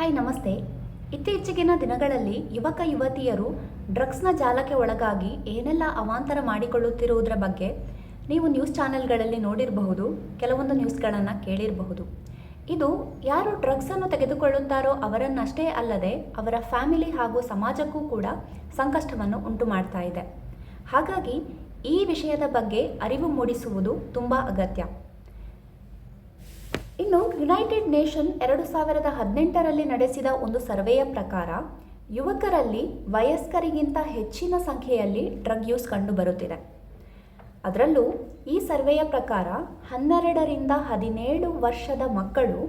Hi, ನಮಸ್ತೆ. ಇತ್ತೀಚೆಗಿನ ದಿನಗಳಲ್ಲಿ ಯುವಕ, ಯುವತಿಯರು ಡ್ರಗ್ಸ್ನ ಜಾಲಕ್ಕೆ ಒಳಗಾಗಿ ಏನೆಲ್ಲ ಅವಾಂತರ ಮಾಡಿಕೊಳ್ಳುತ್ತಿರುವುದರ ಬಗ್ಗೆ ನೀವು ನ್ಯೂಸ್ ಚಾನೆಲ್ಗಳಲ್ಲಿ ನೋಡಿರಬಹುದು, ಕೆಲವೊಂದು ನ್ಯೂಸ್ಗಳನ್ನು ಕೇಳಿರಬಹುದು. ಇದು ಯಾರು ಡ್ರಗ್ಸನ್ನು ತೆಗೆದುಕೊಳ್ಳುತ್ತಾರೋ ಅವರನ್ನಷ್ಟೇ ಅಲ್ಲದೆ ಅವರ ಫ್ಯಾಮಿಲಿ ಹಾಗೂ ಸಮಾಜಕ್ಕೂ ಕೂಡ ಸಂಕಷ್ಟವನ್ನು ಉಂಟು ಮಾಡ್ತಾ ಇದೆ. ಹಾಗಾಗಿ ಈ ವಿಷಯದ ಬಗ್ಗೆ ಅರಿವು ಮೂಡಿಸುವುದು ತುಂಬ ಅಗತ್ಯ. ಇನ್ನು ಯುನೈಟೆಡ್ ನೇಷನ್ ಎರಡು ಸಾವಿರದ ಹದಿನೆಂಟರಲ್ಲಿ ನಡೆಸಿದ ಒಂದು ಸರ್ವೆಯ ಪ್ರಕಾರ, ಯುವಕರಲ್ಲಿ ವಯಸ್ಕರಿಗಿಂತ ಹೆಚ್ಚಿನ ಸಂಖ್ಯೆಯಲ್ಲಿ ಡ್ರಗ್ ಯೂಸ್ ಕಂಡುಬರುತ್ತಿದೆ. ಅದರಲ್ಲೂ ಈ ಸರ್ವೆಯ ಪ್ರಕಾರ ಹನ್ನೆರಡರಿಂದ ಹದಿನೇಳು ವರ್ಷದ ಮಕ್ಕಳು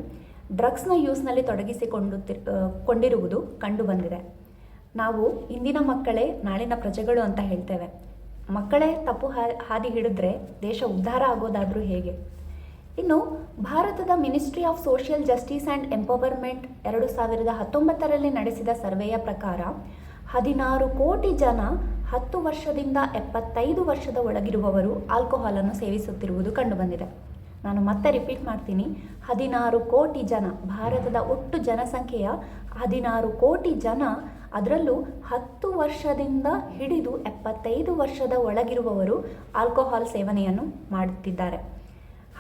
ಡ್ರಗ್ಸ್ನ ಯೂಸ್ನಲ್ಲಿ ತೊಡಗಿಸಿಕೊಂಡು ಕೊಂಡಿರುವುದು ಕಂಡುಬಂದಿದೆ. ನಾವು ಇಂದಿನ ಮಕ್ಕಳೇ ನಾಳಿನ ಪ್ರಜೆಗಳು ಅಂತ ಹೇಳ್ತೇವೆ. ಮಕ್ಕಳೇ ತಪ್ಪು ಹಾದಿ ಹಿಡಿದ್ರೆ ದೇಶ ಉದ್ಧಾರ ಆಗೋದಾದರೂ ಹೇಗೆ? ಇನ್ನು ಭಾರತದ ministry of social justice and empowerment ಎರಡು ಸಾವಿರದ ಹತ್ತೊಂಬತ್ತರಲ್ಲಿ ನಡೆಸಿದ ಸರ್ವೆಯ ಪ್ರಕಾರ ಹದಿನಾರು ಕೋಟಿ ಜನ ಹತ್ತು ವರ್ಷದಿಂದ ಎಪ್ಪತ್ತೈದು ವರ್ಷದ ಒಳಗಿರುವವರು ಆಲ್ಕೋಹಾಲನ್ನು ಸೇವಿಸುತ್ತಿರುವುದು ಕಂಡುಬಂದಿದೆ. ನಾನು ಮತ್ತೆ ರಿಪೀಟ್ ಮಾಡ್ತೀನಿ. ಹದಿನಾರು ಕೋಟಿ ಜನ, ಭಾರತದ ಒಟ್ಟು ಜನಸಂಖ್ಯೆಯ ಹದಿನಾರು ಕೋಟಿ ಜನ ಅದರಲ್ಲೂ ಹತ್ತು ವರ್ಷದಿಂದ ಹಿಡಿದು ಎಪ್ಪತ್ತೈದು ವರ್ಷದ ಒಳಗಿರುವವರು ಆಲ್ಕೋಹಾಲ್ ಸೇವನೆಯನ್ನು ಮಾಡುತ್ತಿದ್ದಾರೆ.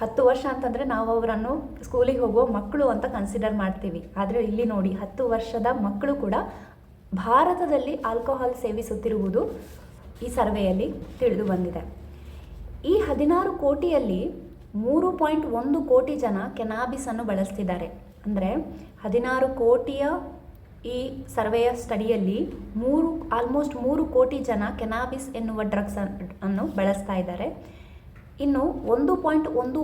ಹತ್ತು ವರ್ಷ ಅಂತಂದರೆ ನಾವು ಅವರನ್ನು ಸ್ಕೂಲಿಗೆ ಹೋಗೋ ಮಕ್ಕಳು ಅಂತ ಕನ್ಸಿಡರ್ ಮಾಡ್ತೀವಿ. ಆದರೆ ಇಲ್ಲಿ ನೋಡಿ, ಹತ್ತು ವರ್ಷದ ಮಕ್ಕಳು ಕೂಡ ಭಾರತದಲ್ಲಿ ಆಲ್ಕೋಹಾಲ್ ಸೇವಿಸುತ್ತಿರುವುದು ಈ ಸರ್ವೆಯಲ್ಲಿ ತಿಳಿದು ಬಂದಿದೆ. ಈ ಹದಿನಾರು ಕೋಟಿಯಲ್ಲಿ ಮೂರು ಪಾಯಿಂಟ್ ಒಂದು ಕೋಟಿ ಜನ ಕೆನಾಬಿಸನ್ನು ಬಳಸ್ತಿದ್ದಾರೆ. ಅಂದರೆ ಹದಿನಾರು ಕೋಟಿಯ ಈ ಸರ್ವೆಯ ಸ್ಟಡಿಯಲ್ಲಿ ಮೂರು ಆಲ್ಮೋಸ್ಟ್ ಮೂರು ಕೋಟಿ ಜನ ಕೆನಾಬಿಸ್ ಎನ್ನುವ ಡ್ರಗ್ಸ್ ಅನ್ನು ಬಳಸ್ತಾ ಇದ್ದಾರೆ. ಇನ್ನು ಒಂದು ಪಾಯಿಂಟ್ ಒಂದು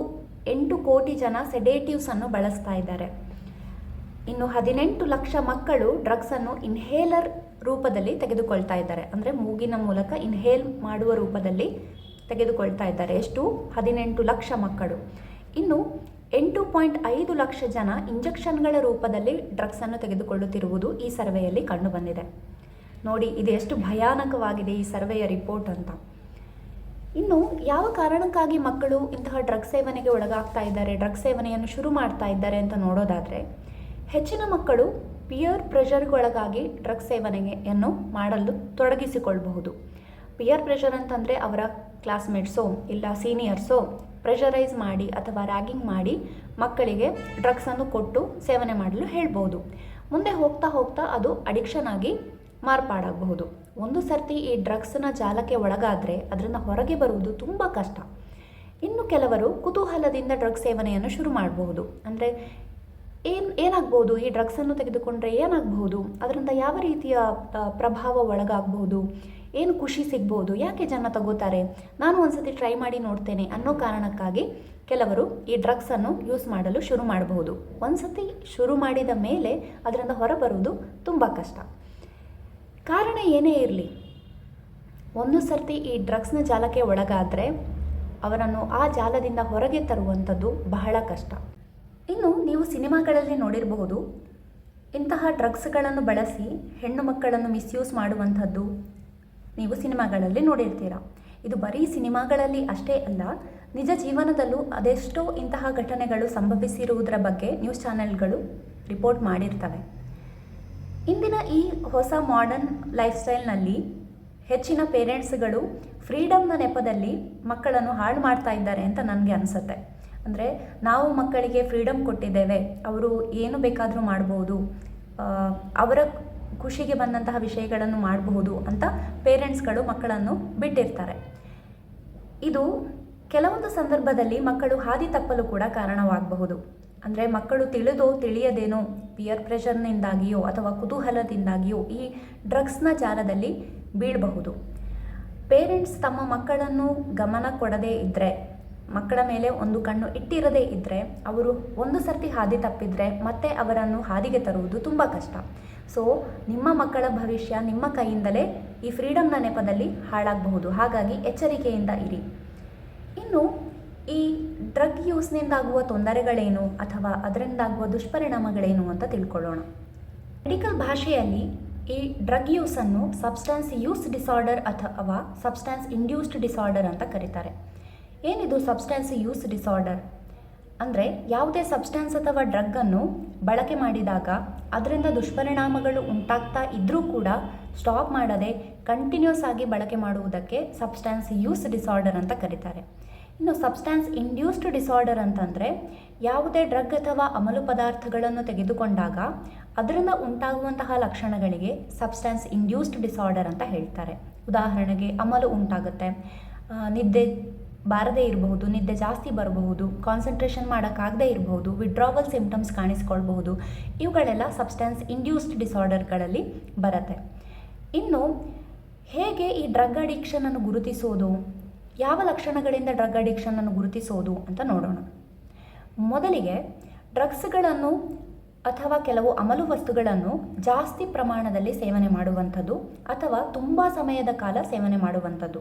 ಎಂಟು ಕೋಟಿ ಜನ ಸೆಡೇಟಿವ್ಸ್ ಅನ್ನು ಬಳಸ್ತಾ ಇದ್ದಾರೆ. ಇನ್ನು ಹದಿನೆಂಟು ಲಕ್ಷ ಮಕ್ಕಳು ಡ್ರಗ್ಸ್ ಅನ್ನು ಇನ್ಹೇಲರ್ ರೂಪದಲ್ಲಿ ತೆಗೆದುಕೊಳ್ತಾ ಇದ್ದಾರೆ. ಅಂದರೆ ಮೂಗಿನ ಮೂಲಕ ಇನ್ಹೇಲ್ ಮಾಡುವ ರೂಪದಲ್ಲಿ ತೆಗೆದುಕೊಳ್ತಾ ಇದ್ದಾರೆ. ಎಷ್ಟು? ಹದಿನೆಂಟು ಲಕ್ಷ ಮಕ್ಕಳು. ಇನ್ನು ಎಂಟು ಪಾಯಿಂಟ್ ಐದು ಲಕ್ಷ ಜನ ಇಂಜೆಕ್ಷನ್ಗಳ ರೂಪದಲ್ಲಿ ಡ್ರಗ್ಸ್ ಅನ್ನು ತೆಗೆದುಕೊಳ್ಳುತ್ತಿರುವುದು ಈ ಸರ್ವೆಯಲ್ಲಿ ಕಂಡುಬಂದಿದೆ ನೋಡಿ, ಇದು ಎಷ್ಟು ಭಯಾನಕವಾಗಿದೆ ಈ ಸರ್ವೆಯ ರಿಪೋರ್ಟ್ ಅಂತ. ಇನ್ನು ಯಾವ ಕಾರಣಕ್ಕಾಗಿ ಮಕ್ಕಳು ಇಂತಹ ಡ್ರಗ್ ಸೇವನೆಗೆ ಒಳಗಾಗ್ತಾ ಇದ್ದಾರೆ, ಡ್ರಗ್ ಸೇವನೆಯನ್ನು ಶುರು ಮಾಡ್ತಾ ಇದ್ದಾರೆ ಅಂತ ನೋಡೋದಾದರೆ, ಹೆಚ್ಚಿನ ಮಕ್ಕಳು ಪಿಯರ್ ಪ್ರೆಷರ್ಗೊಳಗಾಗಿ ಡ್ರಗ್ ಸೇವನೆಯನ್ನು ಮಾಡಲು ತೊಡಗಿಸಿಕೊಳ್ಳಬಹುದು ಪಿಯರ್ ಪ್ರೆಷರ್ ಅಂತಂದರೆ ಅವರ ಕ್ಲಾಸ್ಮೇಟ್ಸೋ ಇಲ್ಲ ಸೀನಿಯರ್ಸೋ ಪ್ರೆಷರೈಸ್ ಮಾಡಿ ಅಥವಾ ರ್ಯಾಗಿಂಗ್ ಮಾಡಿ ಮಕ್ಕಳಿಗೆ ಡ್ರಗ್ಸನ್ನು ಕೊಟ್ಟು ಸೇವನೆ ಮಾಡಲು ಹೇಳ್ಬೋದು ಮುಂದೆ ಹೋಗ್ತಾ ಹೋಗ್ತಾ ಅದು ಅಡಿಕ್ಷನ್ ಆಗಿ ಮಾರ್ಪಾಡಾಗಬಹುದು. ಒಂದು ಸರ್ತಿ ಈ ಡ್ರಗ್ಸ್ನ ಜಾಲಕ್ಕೆ ಒಳಗಾದರೆ ಅದರಿಂದ ಹೊರಗೆ ಬರುವುದು ತುಂಬ ಕಷ್ಟ. ಇನ್ನು ಕೆಲವರು ಕುತೂಹಲದಿಂದ ಡ್ರಗ್ ಸೇವನೆಯನ್ನು ಶುರು ಮಾಡಬಹುದು. ಅಂದರೆ ಏನು ಏನಾಗ್ಬೋದು ಈ ಡ್ರಗ್ಸನ್ನು ತೆಗೆದುಕೊಂಡ್ರೆ ಏನಾಗಬಹುದು? ಅದರಿಂದ ಯಾವ ರೀತಿಯ ಪ್ರಭಾವ ಒಳಗಾಗಬಹುದು? ಏನು ಖುಷಿ ಸಿಗ್ಬೋದು ಯಾಕೆ ಜನ ತಗೋತಾರೆ? ನಾನು ಒಂದ್ಸತಿ ಟ್ರೈ ಮಾಡಿ ನೋಡ್ತೇನೆ ಅನ್ನೋ ಕಾರಣಕ್ಕಾಗಿ ಕೆಲವರು ಈ ಡ್ರಗ್ಸನ್ನು ಯೂಸ್ ಮಾಡಲು ಶುರು ಮಾಡಬಹುದು. ಒಂದ್ಸತಿ ಶುರು ಮಾಡಿದ ಮೇಲೆ ಅದರಿಂದ ಹೊರಬರುವುದು ತುಂಬ ಕಷ್ಟ. ಕಾರಣ ಏನೇ ಇರಲಿ, ಒಂದು ಸರ್ತಿ ಈ ಡ್ರಗ್ಸ್ನ ಜಾಲಕ್ಕೆ ಒಳಗಾದರೆ ಅವರನ್ನು ಆ ಜಾಲದಿಂದ ಹೊರಗೆ ತರುವಂಥದ್ದು ಬಹಳ ಕಷ್ಟ. ಇನ್ನು ನೀವು ಸಿನಿಮಾಗಳಲ್ಲಿ ನೋಡಿರಬಹುದು, ಇಂತಹ ಡ್ರಗ್ಸ್ಗಳನ್ನು ಬಳಸಿ ಹೆಣ್ಣು ಮಕ್ಕಳನ್ನು ಮಿಸ್ಯೂಸ್ ಮಾಡುವಂಥದ್ದು ನೀವು ಸಿನಿಮಾಗಳಲ್ಲಿ ನೋಡಿರ್ತೀರ. ಇದು ಬರೀ ಸಿನಿಮಾಗಳಲ್ಲಿ ಅಷ್ಟೇ ಅಲ್ಲ, ನಿಜ ಜೀವನದಲ್ಲೂ ಅದೆಷ್ಟೋ ಇಂತಹ ಘಟನೆಗಳು ಸಂಭವಿಸಿರುವುದರ ಬಗ್ಗೆ ನ್ಯೂಸ್ ಚಾನೆಲ್ಗಳು ರಿಪೋರ್ಟ್ ಮಾಡಿರ್ತವೆ. ಇಂದಿನ ಈ ಹೊಸ ಮಾಡರ್ನ್ ಲೈಫ್ ಸ್ಟೈಲ್ನಲ್ಲಿ ಹೆಚ್ಚಿನ ಪೇರೆಂಟ್ಸ್ಗಳು ಫ್ರೀಡಮ್ನ ನೆಪದಲ್ಲಿ ಮಕ್ಕಳನ್ನು ಹಾಳು ಮಾಡ್ತಾ ಇದ್ದಾರೆ ಅಂತ ನನಗೆ ಅನಿಸುತ್ತೆ. ಅಂದರೆ ನಾವು ಮಕ್ಕಳಿಗೆ ಫ್ರೀಡಮ್ ಕೊಟ್ಟಿದ್ದೇವೆ, ಅವರು ಏನು ಬೇಕಾದರೂ ಮಾಡ್ಬೋದು ಅವರ ಖುಷಿಗೆ ಬಂದಂತಹ ವಿಷಯಗಳನ್ನು ಮಾಡಬಹುದು ಅಂತ ಪೇರೆಂಟ್ಸ್ಗಳು ಮಕ್ಕಳನ್ನು ಬಿಟ್ಟಿರ್ತಾರೆ. ಇದು ಕೆಲವೊಂದು ಸಂದರ್ಭದಲ್ಲಿ ಮಕ್ಕಳು ಹಾದಿ ತಪ್ಪಲು ಕೂಡ ಕಾರಣವಾಗಬಹುದು. ಅಂದರೆ ಮಕ್ಕಳು ತಿಳಿದೋ ತಿಳಿಯದೇನೋ ಪಿಯರ್ ಪ್ರೆಷರ್ನಿಂದಾಗಿಯೋ ಅಥವಾ ಕುತೂಹಲದಿಂದಾಗಿಯೋ ಈ ಡ್ರಗ್ಸ್ನ ಜಾಲದಲ್ಲಿ ಬೀಳಬಹುದು. ಪೇರೆಂಟ್ಸ್ ತಮ್ಮ ಮಕ್ಕಳನ್ನು ಗಮನ ಕೊಡದೇ ಇದ್ದರೆ ಮಕ್ಕಳ ಮೇಲೆ ಒಂದು ಕಣ್ಣು ಇಟ್ಟಿರದೇ ಇದ್ದರೆ ಅವರು ಒಂದು ಸರ್ತಿ ಹಾದಿ ತಪ್ಪಿದರೆ ಮತ್ತೆ ಅವರನ್ನು ಹಾದಿಗೆ ತರುವುದು ತುಂಬ ಕಷ್ಟ. ಸೊ ನಿಮ್ಮ ಮಕ್ಕಳ ಭವಿಷ್ಯ ನಿಮ್ಮ ಕೈಯಿಂದಲೇ ಈ ಫ್ರೀಡಮ್ನ ನೆಪದಲ್ಲಿ ಹಾಳಾಗಬಹುದು. ಹಾಗಾಗಿ ಎಚ್ಚರಿಕೆಯಿಂದ ಇರಿ. ಇನ್ನು ಈ ಡ್ರಗ್ ಯೂಸ್ನಿಂದಾಗುವ ತೊಂದರೆಗಳೇನು ಅಥವಾ ಅದರಿಂದಾಗುವ ದುಷ್ಪರಿಣಾಮಗಳೇನು ಅಂತ ತಿಳ್ಕೊಳ್ಳೋಣ. ಮೆಡಿಕಲ್ ಭಾಷೆಯಲ್ಲಿ ಈ ಡ್ರಗ್ ಯೂಸನ್ನು ಸಬ್ಸ್ಟಾನ್ಸ್ ಯೂಸ್ ಡಿಸಾರ್ಡರ್ ಅಥವಾ ಸಬ್ಸ್ಟಾನ್ಸ್ ಇಂಡ್ಯೂಸ್ಡ್ ಡಿಸಾರ್ಡರ್ ಅಂತ ಕರೀತಾರೆ. ಏನಿದು ಸಬ್ಸ್ಟಾನ್ಸ್ ಯೂಸ್ ಡಿಸಾರ್ಡರ್ ಅಂದರೆ ಯಾವುದೇ ಸಬ್ಸ್ಟಾನ್ಸ್ ಅಥವಾ ಡ್ರಗ್ಗನ್ನು ಬಳಕೆ ಮಾಡಿದಾಗ ಅದರಿಂದ ದುಷ್ಪರಿಣಾಮಗಳು ಉಂಟಾಗ್ತಾ ಇದ್ದರೂ ಕೂಡ ಸ್ಟಾಪ್ ಮಾಡದೆ ಕಂಟಿನ್ಯೂಸ್ ಆಗಿ ಬಳಕೆ ಮಾಡುವುದಕ್ಕೆ ಸಬ್ಸ್ಟ್ಯಾನ್ಸ್ ಯೂಸ್ ಡಿಸಾರ್ಡರ್ ಅಂತ ಕರೀತಾರೆ. ಇನ್ನು ಸಬ್ಸ್ಟ್ಯಾನ್ಸ್ ಇಂಡ್ಯೂಸ್ಡ್ ಡಿಸಾರ್ಡರ್ ಅಂತಂದರೆ ಯಾವುದೇ ಡ್ರಗ್ ಅಥವಾ ಅಮಲು ಪದಾರ್ಥಗಳನ್ನು ತೆಗೆದುಕೊಂಡಾಗ ಅದರಿಂದ ಉಂಟಾಗುವಂತಹ ಲಕ್ಷಣಗಳಿಗೆ ಸಬ್ಸ್ಟ್ಯಾನ್ಸ್ ಇಂಡ್ಯೂಸ್ಡ್ ಡಿಸಾರ್ಡರ್ ಅಂತ ಹೇಳ್ತಾರೆ. ಉದಾಹರಣೆಗೆ ಅಮಲು ಉಂಟಾಗುತ್ತೆ ನಿದ್ದೆ ಬಾರದೇ ಇರಬಹುದು, ನಿದ್ದೆ ಜಾಸ್ತಿ ಬರಬಹುದು ಕಾನ್ಸಂಟ್ರೇಷನ್ ಮಾಡೋಕ್ಕಾಗದೇ ಇರಬಹುದು ವಿಡ್ರಾವಲ್ ಸಿಂಪ್ಟಮ್ಸ್ ಕಾಣಿಸ್ಕೊಳ್ಬಹುದು, ಇವುಗಳೆಲ್ಲ ಸಬ್ಸ್ಟ್ಯಾನ್ಸ್ ಇಂಡ್ಯೂಸ್ಡ್ ಡಿಸಾರ್ಡರ್ಗಳಲ್ಲಿ ಬರುತ್ತೆ. ಇನ್ನು ಹೇಗೆ ಈ ಡ್ರಗ್ ಅಡಿಕ್ಷನನ್ನು ಗುರುತಿಸೋದು? ಯಾವ ಲಕ್ಷಣಗಳಿಂದ ಡ್ರಗ್ ಅಡಿಕ್ಷನನ್ನು ಗುರುತಿಸೋದು ಅಂತ ನೋಡೋಣ. ಮೊದಲಿಗೆ ಡ್ರಗ್ಸ್ಗಳನ್ನು ಅಥವಾ ಕೆಲವು ಅಮಲು ವಸ್ತುಗಳನ್ನು ಜಾಸ್ತಿ ಪ್ರಮಾಣದಲ್ಲಿ ಸೇವನೆ ಮಾಡುವಂಥದ್ದು ಅಥವಾ ತುಂಬ ಸಮಯದ ಕಾಲ ಸೇವನೆ ಮಾಡುವಂಥದ್ದು.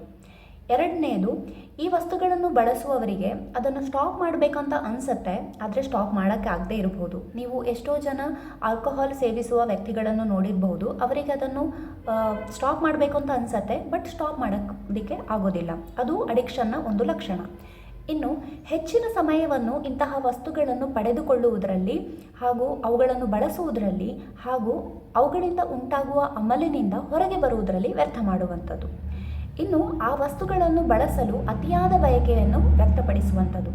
ಎರಡನೇದು, ಈ ವಸ್ತುಗಳನ್ನು ಬಳಸುವವರಿಗೆ ಅದನ್ನು ಸ್ಟಾಪ್ ಮಾಡಬೇಕಂತ ಅನಿಸುತ್ತೆ, ಆದರೆ ಸ್ಟಾಪ್ ಮಾಡೋಕ್ಕೆ ಆಗದೇ ಇರಬಹುದು ನೀವು ಎಷ್ಟೋ ಜನ ಆಲ್ಕೋಹಾಲ್ ಸೇವಿಸುವ ವ್ಯಕ್ತಿಗಳನ್ನು ನೋಡಿರಬಹುದು ಅವರಿಗೆ ಅದನ್ನು ಸ್ಟಾಪ್ ಮಾಡಬೇಕು ಅಂತ ಅನಿಸುತ್ತೆ ಬಟ್ ಸ್ಟಾಪ್ ಮಾಡೋದಕ್ಕೆ ಆಗೋದಿಲ್ಲ. ಅದು ಅಡಿಕ್ಷನ್ನ ಒಂದು ಲಕ್ಷಣ. ಇನ್ನು, ಹೆಚ್ಚಿನ ಸಮಯವನ್ನು ಇಂತಹ ವಸ್ತುಗಳನ್ನು ಪಡೆದುಕೊಳ್ಳುವುದರಲ್ಲಿ ಹಾಗೂ ಅವುಗಳನ್ನು ಬಳಸುವುದರಲ್ಲಿ ಹಾಗೂ ಅವುಗಳಿಂದ ಉಂಟಾಗುವ ಅಮಲಿನಿಂದ ಹೊರಗೆ ಬರುವುದರಲ್ಲಿ ವ್ಯರ್ಥ ಮಾಡುವಂಥದ್ದು. ಇನ್ನು ಆ ವಸ್ತುಗಳನ್ನು ಬಳಸಲು ಅತಿಯಾದ ಬಯಕೆಯನ್ನು ವ್ಯಕ್ತಪಡಿಸುವಂಥದ್ದು.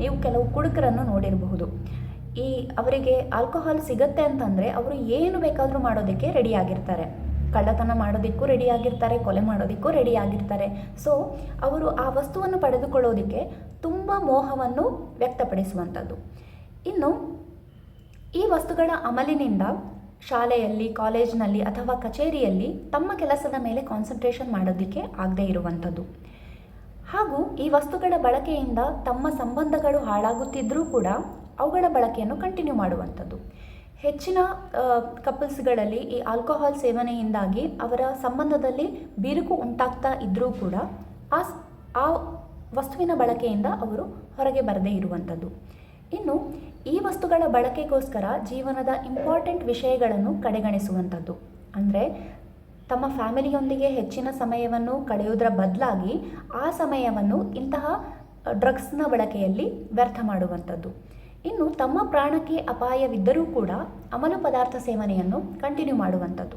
ನೀವು ಕೆಲವು ಕುಡುಕರನ್ನು ನೋಡಿರಬಹುದು. ಈ ಅವರಿಗೆ ಆಲ್ಕೋಹಾಲ್ ಸಿಗತ್ತೆ ಅಂತಂದರೆ ಅವರು ಏನು ಬೇಕಾದರೂ ಮಾಡೋದಕ್ಕೆ ರೆಡಿಯಾಗಿರ್ತಾರೆ ಕಳ್ಳತನ ಮಾಡೋದಕ್ಕೂ ರೆಡಿಯಾಗಿರ್ತಾರೆ ಕೊಲೆ ಮಾಡೋದಕ್ಕೂ ರೆಡಿಯಾಗಿರ್ತಾರೆ ಸೊ ಅವರು ಆ ವಸ್ತುವನ್ನು ಪಡೆದುಕೊಳ್ಳೋದಕ್ಕೆ ತುಂಬ ಮೋಹವನ್ನು ವ್ಯಕ್ತಪಡಿಸುವಂಥದ್ದು. ಇನ್ನು ಈ ವಸ್ತುಗಳ ಅಮಲಿನಿಂದ ಶಾಲೆಯಲ್ಲಿ, ಕಾಲೇಜ್ನಲ್ಲಿ ಅಥವಾ ಕಚೇರಿಯಲ್ಲಿ ತಮ್ಮ ಕೆಲಸದ ಮೇಲೆ ಕಾನ್ಸಂಟ್ರೇಷನ್ ಮಾಡೋದಕ್ಕೆ ಆಗದೇ ಇರುವಂಥದ್ದು. ಹಾಗೂ ಈ ವಸ್ತುಗಳ ಬಳಕೆಯಿಂದ ತಮ್ಮ ಸಂಬಂಧಗಳು ಹಾಳಾಗುತ್ತಿದ್ದರೂ ಕೂಡ ಅವುಗಳ ಬಳಕೆಯನ್ನು ಕಂಟಿನ್ಯೂ ಮಾಡುವಂಥದ್ದು. ಹೆಚ್ಚಿನ ಕಪಲ್ಸ್ಗಳಲ್ಲಿ ಈ ಆಲ್ಕೋಹಾಲ್ ಸೇವನೆಯಿಂದಾಗಿ ಅವರ ಸಂಬಂಧದಲ್ಲಿ ಬಿರುಕು ಉಂಟಾಗ್ತಾ ಇದ್ದರೂ ಕೂಡ ಆ ಆ ವಸ್ತುವಿನ ಬಳಕೆಯಿಂದ ಅವರು ಹೊರಗೆ ಬರದೇ ಇರುವಂಥದ್ದು. ಇನ್ನು, ಈ ವಸ್ತುಗಳ ಬಳಕೆಗೋಸ್ಕರ ಜೀವನದ ಇಂಪಾರ್ಟೆಂಟ್ ವಿಷಯಗಳನ್ನು ಕಡೆಗಣಿಸುವಂಥದ್ದು. ಅಂದರೆ, ತಮ್ಮ ಫ್ಯಾಮಿಲಿಯೊಂದಿಗೆ ಹೆಚ್ಚಿನ ಸಮಯವನ್ನು ಕಳೆಯುವುದರ ಬದಲಾಗಿ ಆ ಸಮಯವನ್ನು ಇಂತಹ ಡ್ರಗ್ಸ್ನ ಬಳಕೆಯಲ್ಲಿ ವ್ಯರ್ಥ ಮಾಡುವಂಥದ್ದು. ಇನ್ನು, ತಮ್ಮ ಪ್ರಾಣಕ್ಕೆ ಅಪಾಯವಿದ್ದರೂ ಕೂಡ ಅಮಲು ಪದಾರ್ಥ ಸೇವನೆಯನ್ನು ಕಂಟಿನ್ಯೂ ಮಾಡುವಂಥದ್ದು.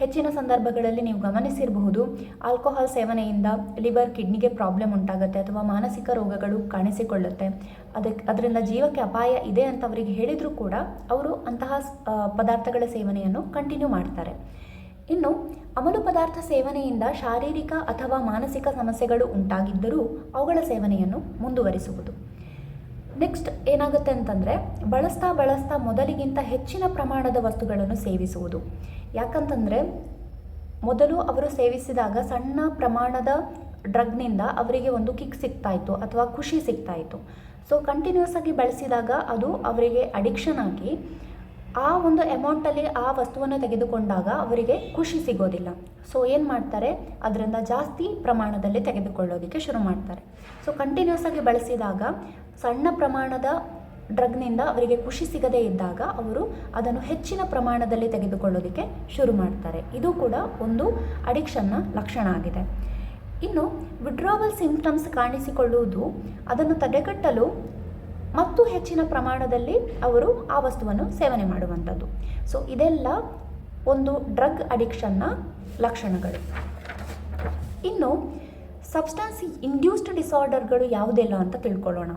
ಹೆಚ್ಚಿನ ಸಂದರ್ಭಗಳಲ್ಲಿ ನೀವು ಗಮನಿಸಿರಬಹುದು ಆಲ್ಕೋಹಾಲ್ ಸೇವನೆಯಿಂದ ಲಿವರ್ ಕಿಡ್ನಿಗೆ ಪ್ರಾಬ್ಲಮ್ ಉಂಟಾಗುತ್ತೆ ಅಥವಾ ಮಾನಸಿಕ ರೋಗಗಳು ಕಾಣಿಸಿಕೊಳ್ಳುತ್ತೆ. ಅದಕ್ಕೆ ಅದರಿಂದ ಜೀವಕ್ಕೆ ಅಪಾಯ ಇದೆ ಅಂತ ಅವರಿಗೆ ಹೇಳಿದರೂ ಕೂಡ ಅವರು ಅಂತಹ ಪದಾರ್ಥಗಳ ಸೇವನೆಯನ್ನು ಕಂಟಿನ್ಯೂ ಮಾಡ್ತಾರೆ. ಇನ್ನು, ಅಮಲು ಪದಾರ್ಥ ಸೇವನೆಯಿಂದ ಶಾರೀರಿಕ ಅಥವಾ ಮಾನಸಿಕ ಸಮಸ್ಯೆಗಳು ಉಂಟಾಗಿದ್ದರೂ ಅವುಗಳ ಸೇವನೆಯನ್ನು ಮುಂದುವರಿಸುವುದು. ನೆಕ್ಸ್ಟ್ ಏನಾಗುತ್ತೆ ಅಂತಂದರೆ, ಬಳಸ್ತಾ ಬಳಸ್ತಾ ಮೊದಲಿಗಿಂತ ಹೆಚ್ಚಿನ ಪ್ರಮಾಣದ ವಸ್ತುಗಳನ್ನು ಸೇವಿಸುವುದು. ಯಾಕಂತಂದರೆ ಮೊದಲು ಅವರು ಸೇವಿಸಿದಾಗ ಸಣ್ಣ ಪ್ರಮಾಣದ ಡ್ರಗ್ನಿಂದ ಅವರಿಗೆ ಒಂದು ಕಿಕ್ ಸಿಗ್ತಾ ಇತ್ತು ಅಥವಾ ಖುಷಿ ಸಿಗ್ತಾ ಇತ್ತು ಸೊ ಕಂಟಿನ್ಯೂಸ್ ಆಗಿ ಬಳಸಿದಾಗ ಅದು ಅವರಿಗೆ ಅಡಿಕ್ಷನ್ ಆಗಿ ಆ ಒಂದು ಅಮೌಂಟಲ್ಲಿ ಆ ವಸ್ತುವನ್ನು ತೆಗೆದುಕೊಂಡಾಗ ಅವರಿಗೆ ಖುಷಿ ಸಿಗೋದಿಲ್ಲ. ಸೊ ಏನು ಮಾಡ್ತಾರೆ? ಅದರಿಂದ ಜಾಸ್ತಿ ಪ್ರಮಾಣದಲ್ಲಿ ತೆಗೆದುಕೊಳ್ಳೋದಕ್ಕೆ ಶುರು ಮಾಡ್ತಾರೆ. ಸೊ ಕಂಟಿನ್ಯೂಸ್ ಆಗಿ ಬಳಸಿದಾಗ ಸಣ್ಣ ಪ್ರಮಾಣದ ಡ್ರಗ್ನಿಂದ ಅವರಿಗೆ ಖುಷಿ ಸಿಗದೇ ಇದ್ದಾಗ ಅವರು ಅದನ್ನು ಹೆಚ್ಚಿನ ಪ್ರಮಾಣದಲ್ಲಿ ತೆಗೆದುಕೊಳ್ಳೋದಕ್ಕೆ ಶುರು ಮಾಡ್ತಾರೆ. ಇದು ಕೂಡ ಒಂದು ಅಡಿಕ್ಷನ್ನ ಲಕ್ಷಣ ಆಗಿದೆ. ಇನ್ನು ವಿಡ್ರಾವಲ್ ಸಿಂಪ್ಟಮ್ಸ್ ಕಾಣಿಸಿಕೊಳ್ಳುವುದು ಅದನ್ನು ತಡೆಗಟ್ಟಲು ಮತ್ತು ಹೆಚ್ಚಿನ ಪ್ರಮಾಣದಲ್ಲಿ ಅವರು ಆ ವಸ್ತುವನ್ನು ಸೇವನೆ ಮಾಡುವಂಥದ್ದು. ಸೊ ಇದೆಲ್ಲ ಒಂದು ಡ್ರಗ್ ಅಡಿಕ್ಷನ್ನ ಲಕ್ಷಣಗಳು. ಇನ್ನು ಸಬ್ಸ್ಟಾನ್ಸ್ ಇಂಡ್ಯೂಸ್ಡ್ ಡಿಸಾರ್ಡರ್ಗಳು ಯಾವುದೆಲ್ಲ ಅಂತ ತಿಳ್ಕೊಳ್ಳೋಣ.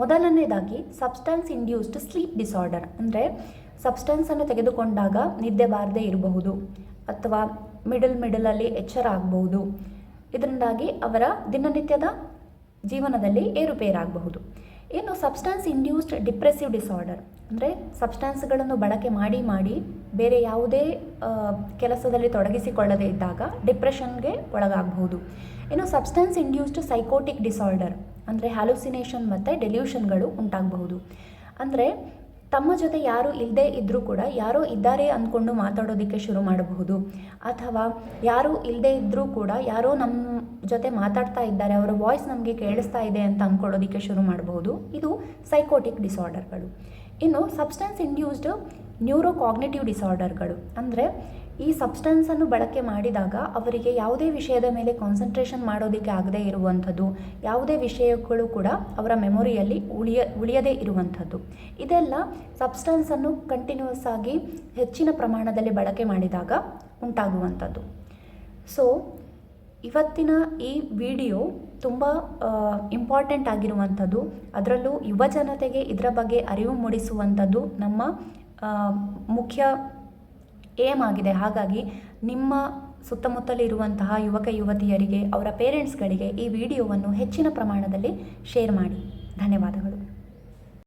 ಮೊದಲನೇದಾಗಿ ಸಬ್ಸ್ಟೆನ್ಸ್ ಇಂಡ್ಯೂಸ್ಡ್ ಸ್ಲೀಪ್ ಡಿಸಾರ್ಡರ್ ಅಂದರೆ ಸಬ್ಸ್ಟೆನ್ಸನ್ನು ತೆಗೆದುಕೊಂಡಾಗ ನಿದ್ದೆ ಬಾರದೇ ಇರಬಹುದು ಅಥವಾ ಮಿಡಲ್ ಮಿಡಲಲ್ಲಿ ಎಚ್ಚರ ಆಗಬಹುದು. ಇದರಿಂದಾಗಿ ಅವರ ದಿನನಿತ್ಯದ ಜೀವನದಲ್ಲಿ ಏರುಪೇರಾಗಬಹುದು. ಇನ್ನು ಸಬ್ಸ್ಟೆನ್ಸ್ ಇಂಡ್ಯೂಸ್ಡ್ ಡಿಪ್ರೆಸಿವ್ ಡಿಸಾರ್ಡರ್ ಅಂದರೆ ಸಬ್ಸ್ಟೆನ್ಸ್ಗಳನ್ನು ಬಳಕೆ ಮಾಡಿ ಮಾಡಿ ಬೇರೆ ಯಾವುದೇ ಕೆಲಸದಲ್ಲಿ ತೊಡಗಿಸಿಕೊಳ್ಳದೇ ಇದ್ದಾಗ ಡಿಪ್ರೆಷನ್ಗೆ ಒಳಗಾಗಬಹುದು. ಇನ್ನು ಸಬ್ಸ್ಟೆನ್ಸ್ ಇಂಡ್ಯೂಸ್ಡ್ ಸೈಕೋಟಿಕ್ ಡಿಸಾರ್ಡರ್ ಅಂದರೆ ಹ್ಯಾಲುಸಿನೇಷನ್ ಮತ್ತು ಡೆಲ್ಯೂಷನ್ಗಳು ಉಂಟಾಗಬಹುದು. ಅಂದರೆ ತಮ್ಮ ಜೊತೆ ಯಾರೂ ಇಲ್ಲದೇ ಇದ್ದರೂ ಕೂಡ ಯಾರೋ ಇದ್ದಾರೆ ಅಂದ್ಕೊಂಡು ಮಾತಾಡೋದಕ್ಕೆ ಶುರು ಮಾಡಬಹುದು. ಅಥವಾ ಯಾರೂ ಇಲ್ಲದೇ ಇದ್ದರೂ ಕೂಡ ಯಾರೋ ನಮ್ಮ ಜೊತೆ ಮಾತಾಡ್ತಾ ಇದ್ದಾರೆ, ಅವರ ವಾಯ್ಸ್ ನಮಗೆ ಕೇಳಿಸ್ತಾ ಇದೆ ಅಂತ ಅಂದ್ಕೊಳ್ಳೋದಕ್ಕೆ ಶುರು ಮಾಡಬಹುದು. ಇದು ಸೈಕೋಟಿಕ್ ಡಿಸಾರ್ಡರ್ಗಳು ಇನ್ನು ಸಬ್ಸ್ಟೆನ್ಸ್ ಇಂಡ್ಯೂಸ್ಡ್ ನ್ಯೂರೋ ಕಾಗ್ನೇಟಿವ್ ಡಿಸಾರ್ಡರ್ಗಳು ಅಂದರೆ ಈ ಸಬ್ಸ್ಟೆನ್ಸನ್ನು ಬಳಕೆ ಮಾಡಿದಾಗ ಅವರಿಗೆ ಯಾವುದೇ ವಿಷಯದ ಮೇಲೆ ಕಾನ್ಸಂಟ್ರೇಷನ್ ಮಾಡೋದಕ್ಕೆ ಆಗದೇ ಇರುವಂಥದ್ದು, ಯಾವುದೇ ವಿಷಯಗಳು ಕೂಡ ಅವರ ಮೆಮೊರಿಯಲ್ಲಿ ಉಳಿಯ, ಉಳಿಯದೇ ಇರುವಂಥದ್ದು. ಇದೆಲ್ಲ ಸಬ್ಸ್ಟೆನ್ಸನ್ನು ಕಂಟಿನ್ಯೂಸ್ ಆಗಿ ಹೆಚ್ಚಿನ ಪ್ರಮಾಣದಲ್ಲಿ ಬಳಕೆ ಮಾಡಿದಾಗ ಉಂಟಾಗುವಂಥದ್ದು. ಸೊ ಇವತ್ತಿನ ಈ ವಿಡಿಯೋ ತುಂಬ ಇಂಪಾರ್ಟೆಂಟ್ ಆಗಿರುವಂಥದ್ದು. ಅದರಲ್ಲೂ ಯುವ ಜನತೆಗೆ ಇದರ ಬಗ್ಗೆ ಅರಿವು ಮೂಡಿಸುವಂಥದ್ದು ನಮ್ಮ ಮುಖ್ಯ ಏಮ್ ಆಗಿದೆ. ಹಾಗಾಗಿ ನಿಮ್ಮ ಸುತ್ತಮುತ್ತಲಿರುವಂತಹ ಯುವಕ, ಯುವತಿಯರಿಗೆ, ಅವರ ಪೇರೆಂಟ್ಸ್ಗಳಿಗೆ ಈ ವಿಡಿಯೋವನ್ನು ಹೆಚ್ಚಿನ ಪ್ರಮಾಣದಲ್ಲಿ ಶೇರ್ ಮಾಡಿ. ಧನ್ಯವಾದಗಳು.